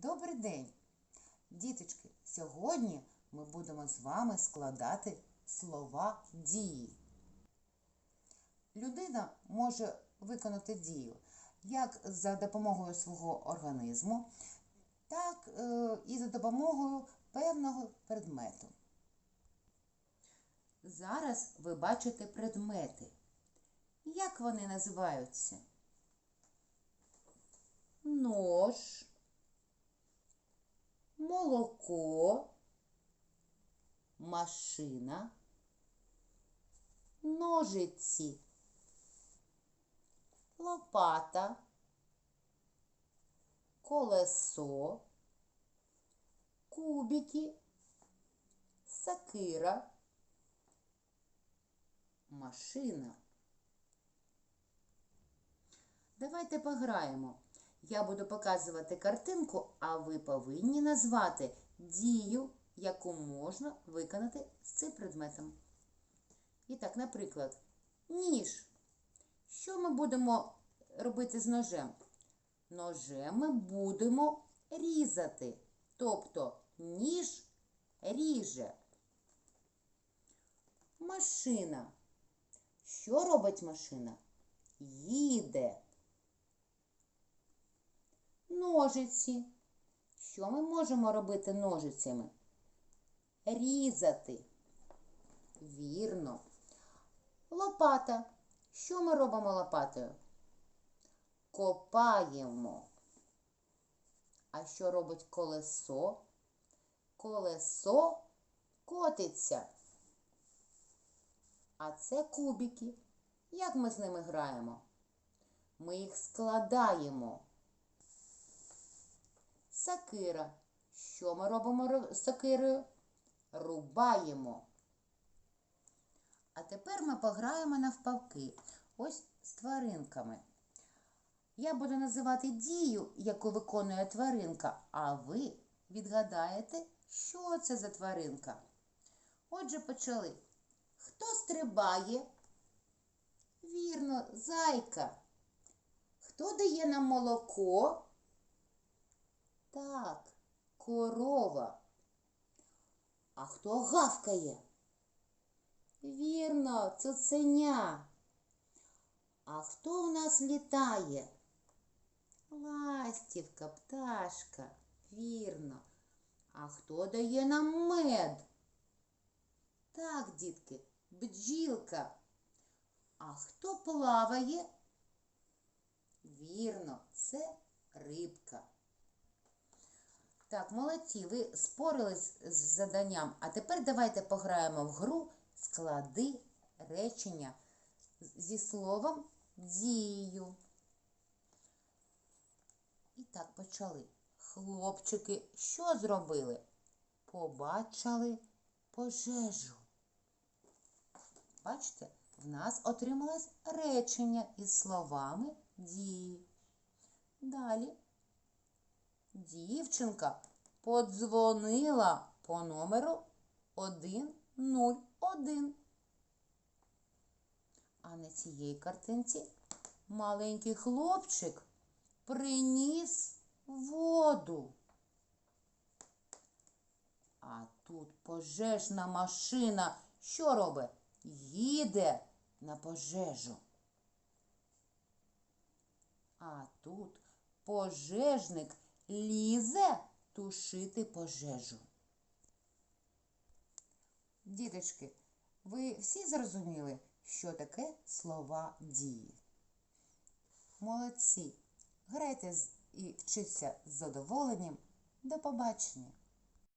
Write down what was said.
Добрий день! Діточки, сьогодні ми будемо з вами складати слова дії. Людина може виконати дію як за допомогою свого організму, так е, і за допомогою певного предмету. Зараз ви бачите предмети. Як вони називаються? Нож, молоко, машина, ножиці, лопата, колесо, кубики, сакира, машина. Давайте пограємо. Я буду показувати картинку, а ви повинні назвати дію, яку можна виконати з цим предметом. І так, наприклад, ніж. Що ми будемо робити з ножем? Ножем ми будемо різати. Тобто ніж ріже. Машина. Що робить машина? Їде. Ножиці. Що ми можемо робити ножицями? Різати. Вірно. Лопата. Що ми робимо лопатою? Копаємо. А що робить колесо? Колесо котиться. А це кубики. Як ми з ними граємо? Ми їх складаємо. Сакира. Що ми робимо з сакирою? Рубаємо. А тепер ми пограємо навпаки. Ось з тваринками. Я буду називати дію, яку виконує тваринка, а ви відгадаєте, що це за тваринка. Отже, почали. Хто стрибає? Вірно, зайка. Хто дає нам молоко? Так, корова. А хто гавкає? Вірно, цуценя. А хто у нас літає? Ластівка, пташка. Вірно. А хто дає нам мед? Так, дітки, бджілка. А хто плаває? Вірно, це рибка. Так, молодці, ви спорились з заданням. А тепер давайте пограємо в гру склади речення зі словом дію. І так почали. Хлопчики що зробили? Побачили пожежу. Бачите, в нас отрималось речення із словами дії. Далі. Дівчинка подзвонила по номеру 101. А на цій картинці маленький хлопчик приніс воду. А тут пожежна машина що робить? Їде на пожежу. А тут пожежник лізе тушити пожежу. Діточки, ви всі зрозуміли, що таке слова дії? Молодці! Грайте і вчіться з задоволенням. До побачення!